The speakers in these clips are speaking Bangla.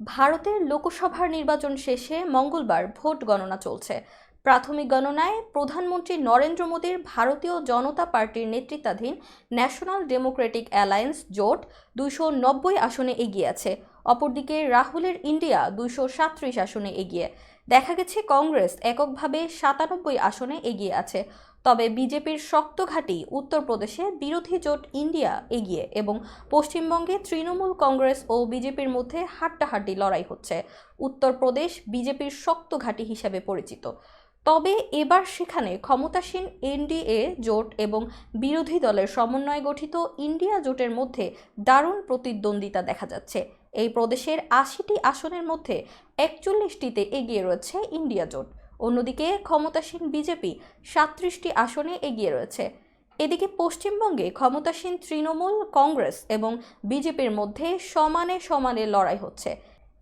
ভারতের লোকসভার নির্বাচন শেষে মঙ্গলবার ভোট গণনা চলছে। প্রাথমিক গণনায় প্রধানমন্ত্রী নরেন্দ্র মোদীর ভারতীয় জনতা পার্টির নেতৃত্বাধীন ন্যাশনাল ডেমোক্রেটিক অ্যালায়েন্স জোট দুইশো নব্বই আসনে এগিয়ে আছে। অপরদিকে রাহুলের ইন্ডিয়া দুইশো সাতত্রিশ আসনে এগিয়ে। দেখা গেছে কংগ্রেস এককভাবে সাতানব্বই আসনে এগিয়ে আছে। তবে বিজেপির শক্ত ঘাঁটি উত্তরপ্রদেশে বিরোধী জোট ইন্ডিয়া এগিয়ে এবং পশ্চিমবঙ্গে তৃণমূল কংগ্রেস ও বিজেপির মধ্যে হাড্ডাহাড্ডি লড়াই হচ্ছে। উত্তরপ্রদেশ বিজেপির শক্ত ঘাঁটি হিসেবে পরিচিত। তবে এবার সেখানে ক্ষমতাসীন এনডিএ জোট এবং বিরোধী দলের সমন্বয়ে গঠিত ইন্ডিয়া জোটের মধ্যে দারুণ প্রতিদ্বন্দ্বিতা দেখা যাচ্ছে। এই প্রদেশের আশিটি আসনের মধ্যে একচল্লিশটিতে এগিয়ে রয়েছে ইন্ডিয়া জোট। অন্যদিকে ক্ষমতাসীন বিজেপি সাতত্রিশটি আসনে এগিয়ে রয়েছে। এদিকে পশ্চিমবঙ্গে ক্ষমতাসীন তৃণমূল, কংগ্রেস এবং বিজেপির মধ্যে সমানে সমানে লড়াই হচ্ছে।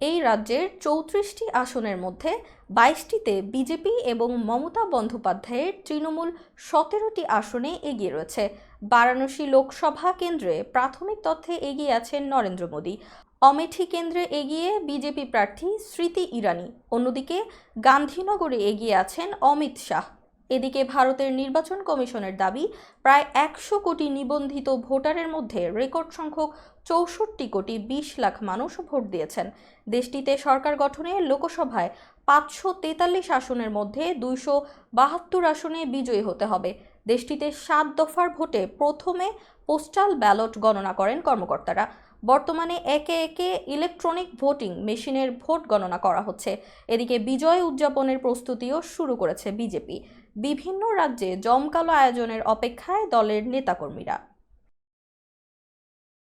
এই রাজ্যের চৌত্রিশটি আসনের মধ্যে বাইশটিতে বিজেপি এবং মমতা বন্দ্যোপাধ্যায়ের তৃণমূল সতেরোটি আসনে এগিয়ে রয়েছে। বারাণসী লোকসভা কেন্দ্রে প্রাথমিক তথ্যে এগিয়ে আছেন নরেন্দ্র মোদী। অমেঠি কেন্দ্রে এগিয়ে বিজেপি প্রার্থী স্মৃতি ইরানি। অন্যদিকে গান্ধীনগরে এগিয়ে আছেন অমিত শাহ। এদিকে ভারতের নির্বাচন কমিশনের দাবি, প্রায় একশো কোটি নিবন্ধিত ভোটারের মধ্যে রেকর্ড সংখ্যক চৌষট্টি কোটি বিশ লাখ মানুষ ভোট দিয়েছেন। দেশটিতে সরকার গঠনে লোকসভায় পাঁচশো তেতাল্লিশ আসনের মধ্যে দুইশো বাহাত্তর আসনে বিজয়ী হতে হবে। দেশটিতে সাত দফার ভোটে প্রথমে পোস্টাল ব্যালট গণনা করেন কর্মকর্তারা। বর্তমানে একে একে ইলেকট্রনিক ভোটিং মেশিনের ভোট গণনা করা হচ্ছে। এদিকে বিজয় উদযাপনের প্রস্তুতিও শুরু করেছে বিজেপি। বিভিন্ন রাজ্যে জমকালো আয়োজনের অপেক্ষায় দলের নেতাকর্মীরা।